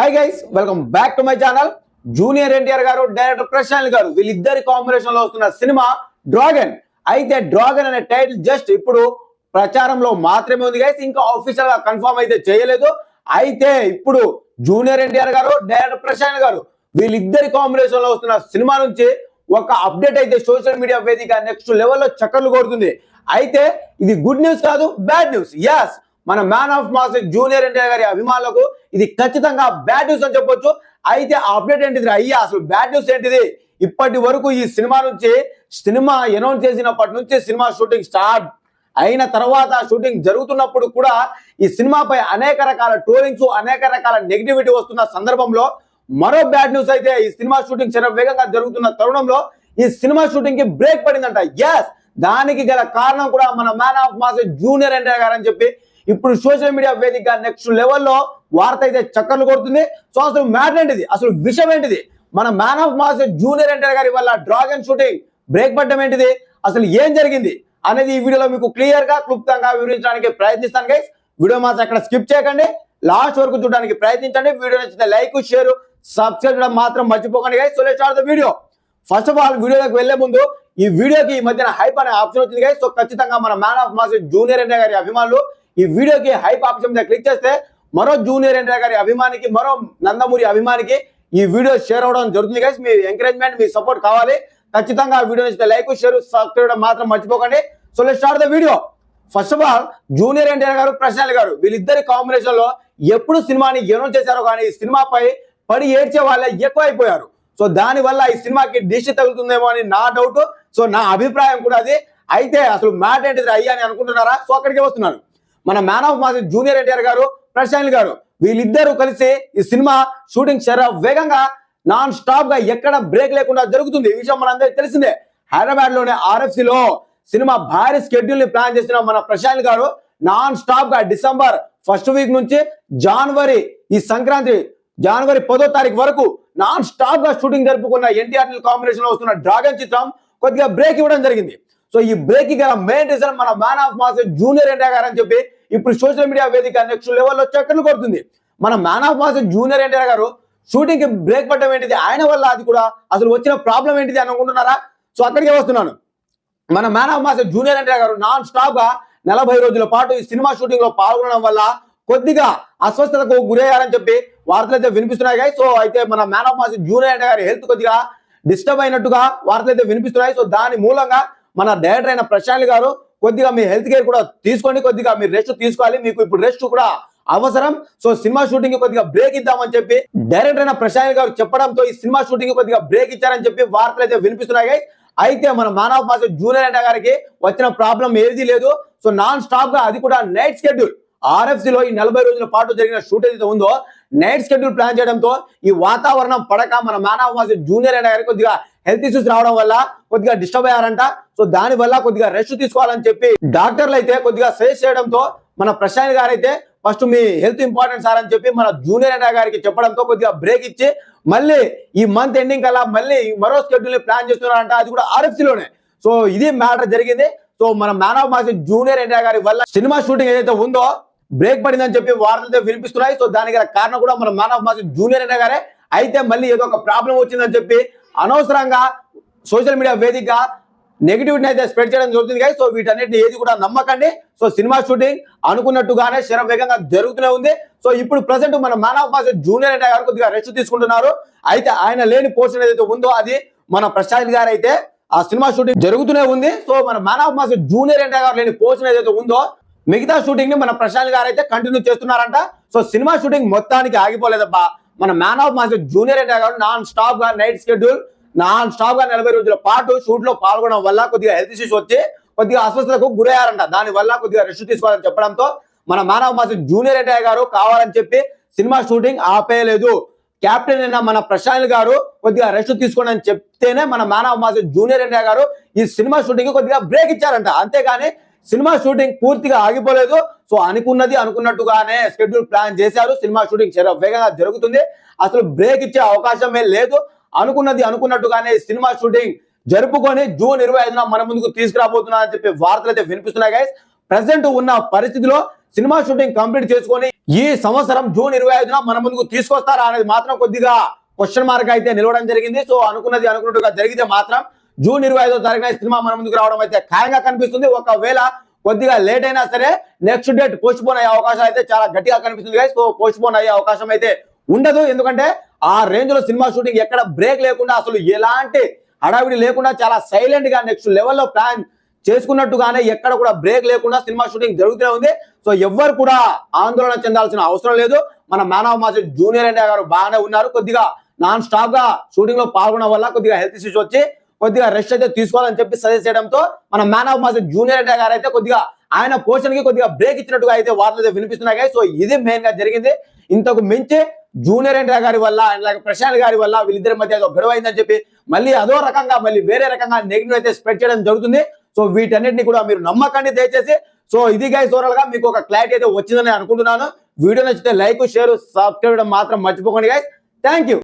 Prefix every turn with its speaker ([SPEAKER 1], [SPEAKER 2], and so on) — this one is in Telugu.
[SPEAKER 1] Hi guys welcome back to my channel junior NTR garu director Prashanth garu వీళ్ళిద్దరి కాంబినేషన్లో వస్తున్న సినిమా డ్రాగన్ అయితే డ్రాగన్ అనే టైటిల్ జస్ట్ ఇప్పుడు ప్రచారంలో మాత్రమే ఉంది గైస్ ఇంకా ఆఫీషియల్గా కన్ఫర్మ్ అయితే చేయలేదు. అయితే ఇప్పుడు జూనియర్ ఎన్టీఆర్ గారు డైరెక్టర్ ప్రశాంత్ గారు వీళ్ళిద్దరి కాంబినేషన్లో వస్తున్న సినిమా నుంచి ఒక అప్డేట్ అయితే సోషల్ మీడియా వేదిక నెక్స్ట్ లెవెల్లో చక్కర్లు కొడుతుంది. అయితే ఇది గుడ్ న్యూస్ కాదు బ్యాడ్ న్యూస్ యాస్ మన man of mass junior NTR గారి అభిమానులకు ఇది ఖచ్చితంగా బ్యాడ్ న్యూస్ అని చెప్పొచ్చు. అయితే ఆ అప్డేట్ ఏంటిది అయ్యా? అసలు బ్యాడ్ న్యూస్ ఏంటిది? ఇప్పటి వరకు ఈ సినిమా నుంచి సినిమా అనౌన్స్ చేసినప్పటి నుంచి సినిమా షూటింగ్ స్టార్ట్ అయిన తర్వాత షూటింగ్ జరుగుతున్నప్పుడు కూడా ఈ సినిమాపై అనేక రకాల ట్రోలింగ్స్ అనేక రకాల నెగిటివిటీ వస్తున్న సందర్భంలో మరో బ్యాడ్ న్యూస్ అయితే ఈ సినిమా షూటింగ్ చాలా వేగంగా జరుగుతున్న తరుణంలో ఈ సినిమా షూటింగ్కి బ్రేక్ పడిందంట. ఎస్ దానికి గల కారణం కూడా మన man of mass junior NTR garu అని చెప్పి ఇప్పుడు సోషల్ మీడియా వేదిక నెక్స్ట్ లెవెల్లో వార్త అయితే చక్కర్లు కొడుతుంది. సో అసలు మ్యాటర్ ఏంటిది? అసలు విషయం ఏంటిది? మన man of mass junior NTR గారి వల్ల డ్రాగన్ షూటింగ్ బ్రేక్ పడ్డం ఏంటిది? అసలు ఏం జరిగింది? అనేది ఈ వీడియోలో మీకు క్లియర్గా క్లుప్తంగా వివరించడానికి ప్రయత్నిస్తాను గైస్ వీడియో మాత్రం అక్కడ స్కిప్ చేయకండి. లాస్ట్ వరకు చూడడానికి ప్రయత్నించండి. వీడియో నచ్చితే లైక్ షేర్ సబ్స్క్రైబ్ చేయడం మాత్రం మర్చిపోకండి guys so let's the video first of all వీడియోలోకి వెళ్ళే ముందు ఈ వీడియోకి ఈ మధ్యన హైప్ అనే ఆప్షన్ వచ్చింది గైస్ సో ఖచ్చితంగా మన man of mass junior NTR గారి అభిమానులు ఈ వీడియోకి హైప్ ఆప్షన్ మీద క్లిక్ చేస్తే మరో జూనియర్ ఎన్టీఆర్ గారి అభిమానికి మరో నందమూరి అభిమానికి ఈ వీడియో షేర్ అవడం జరుగుతుంది గైస్ మీ ఎంకరేజ్మెంట్ మీ సపోర్ట్ కావాలి. ఖచ్చితంగా ఆ వీడియో నచ్చితే లైక్ షేర్ సబ్స్క్రైబ్ మాత్రం మర్చిపోకండి. So let start the video first of all junior NTR garu Prashanth garu వీళ్ళిద్దరి కాంబినేషన్లో ఎప్పుడు సినిమాని అనౌన్స్ చేశారో కానీ ఈ సినిమాపై పడి ఏడ్చే వాళ్ళే ఎక్కువ అయిపోయారు సో దాని వల్ల ఈ సినిమాకి దిష్టి తగులుతుందేమో అని నా డౌట్ సో నా అభిప్రాయం కూడా అది. అయితే అసలు మ్యాట్ ఏంటిది అయ్యా అని అనుకుంటున్నారా? సో అక్కడికి వస్తున్నాను. మన man of mass junior NTR garu Prashanth garu. వీళ్ళిద్దరూ కలిసి ఈ సినిమా షూటింగ్ చాలా వేగంగా నాన్ స్టాప్గా ఎక్కడ బ్రేక్ లేకుండా జరుగుతుంది? ఈ విషయం మనందరికీ తెలిసిందే. హైదరాబాద్లోనే ఆర్ఎఫ్సి లో సినిమా భారీ షెడ్యూల్ని ప్లాన్ చేసిన మన ప్రశాంత్ గారు నాన్ స్టాప్గా డిసెంబర్ ఫస్ట్ వీక్ నుంచి జనవరి ఈ సంక్రాంతి జనవరి పదో తారీఖు వరకు నాన్ స్టాప్గా షూటింగ్ జరుపుకున్న ఎన్టీఆర్ కాంబినేషన్లో వస్తున్న డ్రాగన్ చిత్రం కొద్దిగా బ్రేక్ ఇవ్వడం జరిగింది. సో ఈ బ్రేక్ గల మెయిన్ రీజన్ మన man of mass junior NTR garu అని చెప్పి ఇప్పుడు సోషల్ మీడియా వేదిక నెక్స్ట్ లెవెల్లో చక్కర్లు కొడుతుంది మన man of mass junior NTR garu షూటింగ్కి బ్రేక్ పడడం ఏంటిది? ఆయన వల్ల అది కూడా అసలు వచ్చిన ప్రాబ్లం ఏంటిది అని అనుకుంటున్నారా? సో అక్కడికే వస్తున్నాను. మన man of mass junior NTR garu non స్టాప్గా నలభై రోజుల పాటు ఈ సినిమా షూటింగ్లో పాల్గొనడం వల్ల కొద్దిగా అస్వస్థతకు గురయ్యారని చెప్పి వార్తలు అయితే వినిపిస్తున్నాయి సో అయితే మన man of mass junior NTR గారి హెల్త్ కొద్దిగా డిస్టర్బ్ అయినట్టుగా వార్తలు అయితే వినిపిస్తున్నాయి. సో దాని మూలంగా మన డైరెక్టర్ అయిన ప్రశాంత్ గారు కొద్దిగా మీ హెల్త్ కేర్ కూడా తీసుకోండి కొద్దిగా మీరు రెస్ట్ తీసుకోవాలి మీకు ఇప్పుడు రెస్ట్ కూడా అవసరం. సో సినిమా షూటింగ్ కొద్దిగా బ్రేక్ ఇద్దామని చెప్పి డైరెక్టర్ అయిన ప్రశాంత్ గారు చెప్పడంతో ఈ సినిమా షూటింగ్ కొద్దిగా బ్రేక్ ఇచ్చారని చెప్పి వార్తలు అయితే వినిపిస్తున్నాయి అయితే మన మానవ మాస జూనియర్ అంట గారికి వచ్చిన ప్రాబ్లం ఏది లేదు. సో నాన్ స్టాప్గా అది కూడా నైట్ షెడ్యూల్ ఆర్ఎఫ్సిలో ఈ నలభై రోజుల పాటు జరిగిన షూట్ ఏదైతే ఉందో నైట్ షెడ్యూల్ ప్లాన్ చేయడంతో ఈ వాతావరణం పడక మన మానవ మాస జూనియర్ ఎన్టీఆర్ గారికి కొద్దిగా హెల్త్ ఇష్యూస్ రావడం వల్ల కొద్దిగా డిస్టర్బ్ అయ్యారంట. సో దాని వల్ల కొద్దిగా రెస్ట్ తీసుకోవాలని చెప్పి డాక్టర్లు అయితే కొద్దిగా సజెస్ట్ చేయడంతో మన ప్రశాంత్ గారు అయితే ఫస్ట్ మీ హెల్త్ ఇంపార్టెంట్ సార్ అని చెప్పి మన జూనియర్ అన్న గారికి చెప్పడంతో కొద్దిగా బ్రేక్ ఇచ్చి మళ్ళీ ఈ మంత్ ఎండింగ్ కల్లా మళ్ళీ మరో షెడ్యూల్ని ప్లాన్ చేస్తున్నారంట. అది కూడా ఆర్ఎఫ్సీలోనే. సో ఇది మ్యాటర్ జరిగింది. సో మన man of mass junior NTR గారి వల్ల సినిమా షూటింగ్ ఏదైతే ఉందో బ్రేక్ పడిందని చెప్పి వార్తలు వినిపిస్తున్నాయి. సో దానికి గల కారణం కూడా మన man of mass junior NTR గారే. అయితే మళ్ళీ ఏదో ఒక ప్రాబ్లం వచ్చిందని చెప్పి అనవసరంగా సోషల్ మీడియా వేదికగా నెగిటివిటీ అయితే స్ప్రెడ్ చేయడం జరుగుతుంది కానీ సో వీటన్నిటిని ఏది కూడా నమ్మకండి. సో సినిమా షూటింగ్ అనుకున్నట్టుగానే శరం వేగంగా జరుగుతూనే ఉంది. సో ఇప్పుడు ప్రజెంట్ మన మ్యాన్ ఆఫ్ మాస్ జూనియర్ అంటే గారు కొద్దిగా రెస్ట్ తీసుకుంటున్నారు. అయితే ఆయన లేని పోర్షన్ ఏదైతే ఉందో అది మన ప్రశాంత్ గారు అయితే ఆ సినిమా షూటింగ్ జరుగుతూనే ఉంది. సో మన మ్యాన్ ఆఫ్ మాస్ జూనియర్ అంటే గారు లేని పోర్షన్ ఏదైతే ఉందో మిగతా షూటింగ్ని మన ప్రశాంత్ గారు అయితే కంటిన్యూ చేస్తున్నారంట. సో సినిమా షూటింగ్ మొత్తానికి ఆగిపోలేదబ్బా. మన మ్యాన్ ఆఫ్ మాస్ జూనియర్ అంటే గారు నాన్ స్టాప్గా నైట్ షెడ్యూల్ నాన్ స్టాప్గా నలభై రోజుల పాటు షూట్లో పాల్గొనడం వల్ల కొద్దిగా హెల్త్ ఇష్యూస్ వచ్చి కొద్దిగా అస్వస్థతకు గురయ్యారంట. దాని వల్ల కొద్దిగా రెస్ట్ తీసుకోవాలని చెప్పడంతో మన మానవ మాస్ జూనియర్ ఎన్టీఆర్ గారు కావాలని చెప్పి సినిమా షూటింగ్ ఆపేయలేదు. క్యాప్టెన్ అయిన మన ప్రశాంత్ గారు కొద్దిగా రెస్ట్ తీసుకోండి అని చెప్తేనే మన మానవ మాస్ జూనియర్ ఎన్టీఆర్ గారు ఈ సినిమా షూటింగ్ కొద్దిగా బ్రేక్ ఇచ్చారంట. అంతేగాని సినిమా షూటింగ్ పూర్తిగా ఆగిపోలేదు. సో అనుకున్నది అనుకున్నట్టుగానే షెడ్యూల్ ప్లాన్ చేశారు. సినిమా షూటింగ్ చాలా వేగంగా జరుగుతుంది. అసలు బ్రేక్ ఇచ్చే అవకాశమే లేదు. అనుకున్నది అనుకున్నట్టుగానే సినిమా షూటింగ్ జరుపుకొని జూన్ ఇరవై ఐదున మన ముందుకు తీసుకురాబోతున్నా అని చెప్పి వార్తలు అయితే వినిపిస్తున్నాయి గైస్ ప్రజెంట్ ఉన్న పరిస్థితిలో సినిమా షూటింగ్ కంప్లీట్ చేసుకొని ఈ సంవత్సరం జూన్ ఇరవై ఐదున మన ముందుకు తీసుకొస్తారా అనేది మాత్రం కొద్దిగా క్వశ్చన్ మార్క్ అయితే నిలవడం జరిగింది. సో అనుకున్నది అనుకున్నట్టుగా జరిగితే మాత్రం జూన్ ఇరవై ఐదో తారీఖున సినిమా మన ముందుకు రావడం అయితే ఖాయంగా కనిపిస్తుంది. ఒకవేళ కొద్దిగా లేట్ అయినా సరే నెక్స్ట్ డేట్ పోస్ట్ పోన్ అయ్యే అవకాశం అయితే చాలా గట్టిగా కనిపిస్తుంది సో పోస్ట్ పోన్ అయ్యే అవకాశం అయితే ఉండదు. ఎందుకంటే ఆ రేంజ్లో సినిమా షూటింగ్ ఎక్కడ బ్రేక్ లేకుండా అసలు ఎలాంటి హడావిడి లేకుండా చాలా సైలెంట్గా నెక్స్ట్ లెవెల్లో ప్లాన్ చేసుకున్నట్టుగానే ఎక్కడ కూడా బ్రేక్ లేకుండా సినిమా షూటింగ్ జరుగుతూనే ఉంది. సో ఎవ్వరు కూడా ఆందోళన చెందాల్సిన అవసరం లేదు. మన man of mass junior NTR garu బాగానే ఉన్నారు. కొద్దిగా నాన్ స్టాప్గా షూటింగ్లో పాల్గొనడం వల్ల కొద్దిగా హెల్త్ ఇష్యూస్ వచ్చి కొద్దిగా రెస్ట్ అయితే తీసుకోవాలని చెప్పి సజెస్ట్ చేయడంతో మన man of mass junior NTR garu అయితే కొద్దిగా ఆయన పోర్షన్కి కొద్దిగా బ్రేక్ ఇచ్చినట్టుగా అయితే వార్తలు వినిపిస్తున్నాయి సో ఇది మెయిన్గా జరిగింది. ఇంతకు మించి జూనియర్ ఎన్టీఆర్ గారి వల్ల అండ్ ప్రశాంత్ గారి వల్ల వీళ్ళిద్దరి మధ్య ఏదో గొడవ అయిందని చెప్పి మళ్ళీ అదో రకంగా మళ్ళీ వేరే రకంగా నెగిటివ్ అయితే స్ప్రెడ్ చేయడం జరుగుతుంది. సో వీటన్నిటిని కూడా మీరు నమ్మకండి దయచేసి. సో ఇది గైస్ ఓవరాల్గా మీకు ఒక క్లారిటీ అయితే వచ్చిందని అనుకుంటున్నాను. వీడియో నచ్చితే లైక్ షేర్ సబ్స్క్రైబ్ మాత్రం మర్చిపోకండి గైస్ థ్యాంక్ యూ